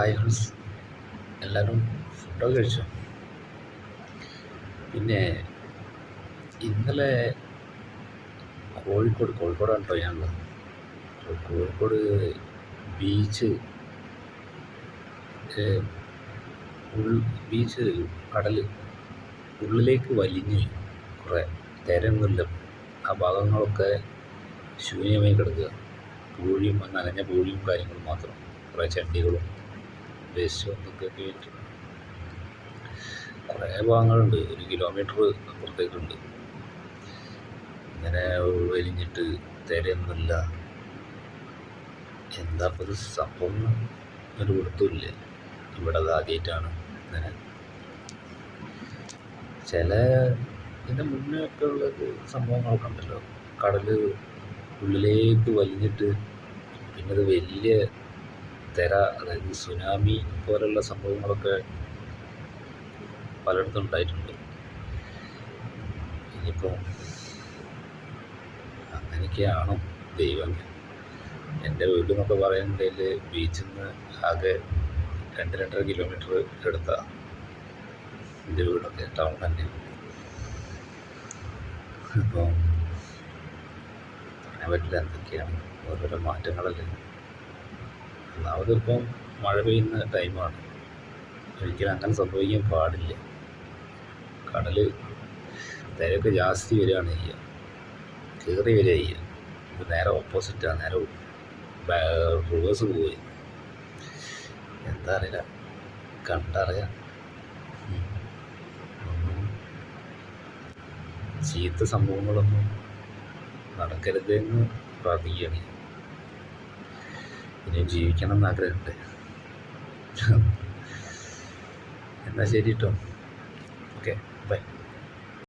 Hi friends. എല്ലാവരും ഫുഡൊക്കെ കഴിച്ചോ? പിന്നെ ഇന്നലെ കോഴിക്കോട് കോഴിക്കോടാണ് കേട്ടോ ഞാനുള്ളത് കോഴിക്കോട് ബീച്ച് ബീച്ച് കടൽ ഉള്ളിലേക്ക് വലിഞ്ഞ് കുറേ തിരയൊന്നുമില്ല ആ ഭാഗങ്ങളൊക്കെ ശൂന്യമായി കിടക്കുക. പൂഴിയും നനഞ്ഞ പൂഴിയും കാര്യങ്ങളും മാത്രം. കുറേ ചണ്ടികളും വേസ്റ്റും ഒക്കെ കേട്ടു. കുറേ ഭാഗങ്ങളുണ്ട്. ഒരു കിലോമീറ്റർ അപ്പുറത്തേക്കുണ്ട്. ഇങ്ങനെ വലിഞ്ഞിട്ട് തിരയൊന്നുമില്ല. എന്താ ഇപ്പോൾ ഇത് സംഭവം ഒരു കൊടുത്തുമില്ല ഇവിടെ ആദ്യമായിട്ടാണ് ഇങ്ങനെ. ചില ഇതിന്റെ മുന്നേ ഒക്കെ ഉള്ളത് സംഭവങ്ങളൊക്കെ ഉണ്ടല്ലോ കടൽ ഉള്ളിലേക്ക് വലിഞ്ഞിട്ട് പിന്നെ അത് വലിയ തിര അതായത് സുനാമി പോലുള്ള സംഭവങ്ങളൊക്കെ പലയിടത്തും ഉണ്ടായിട്ടുണ്ട്. ഇനിയിപ്പോൾ അങ്ങനെയൊക്കെയാണോ ദൈവം. എന്റെ വീട് എന്നൊക്കെ പറയുന്നുണ്ടെങ്കിൽ ബീച്ചിൽ നിന്ന് ആകെ രണ്ട് രണ്ടര കിലോമീറ്റർ എടുത്ത എന്റെ വീടൊക്കെ ടൗൺ തന്നെ. അപ്പോൾ പറയാൻ പറ്റില്ല എന്തൊക്കെയാണ് ഓരോരോ മാറ്റങ്ങളല്ലേ. ഒന്നാമത് ഇപ്പം മഴ പെയ്യുന്ന ടൈമാണ്. ഒരിക്കലും അങ്ങനെ സംഭവിക്കാൻ പാടില്ല. കടൽ തിരക്ക് ജാസ്തി വരികയാണ് ചെയ്യുക. കയറി വരിക ചെയ്യുക. ഇത് നേരെ ഓപ്പോസിറ്റാണ് നേരെ റിവേഴ്സ് പോയി എന്താ അറിയില്ല. കണ്ടറിയാം. ചീത്ത സംഭവങ്ങളൊന്നും നടക്കരുതെന്ന് പ്രാർത്ഥിക്കുകയാണ്. ഇനിയും ജീവിക്കണം എന്ന് ആഗ്രഹമുണ്ട്. എന്നാൽ ശരി കേട്ടോ ഓക്കെ ബൈ.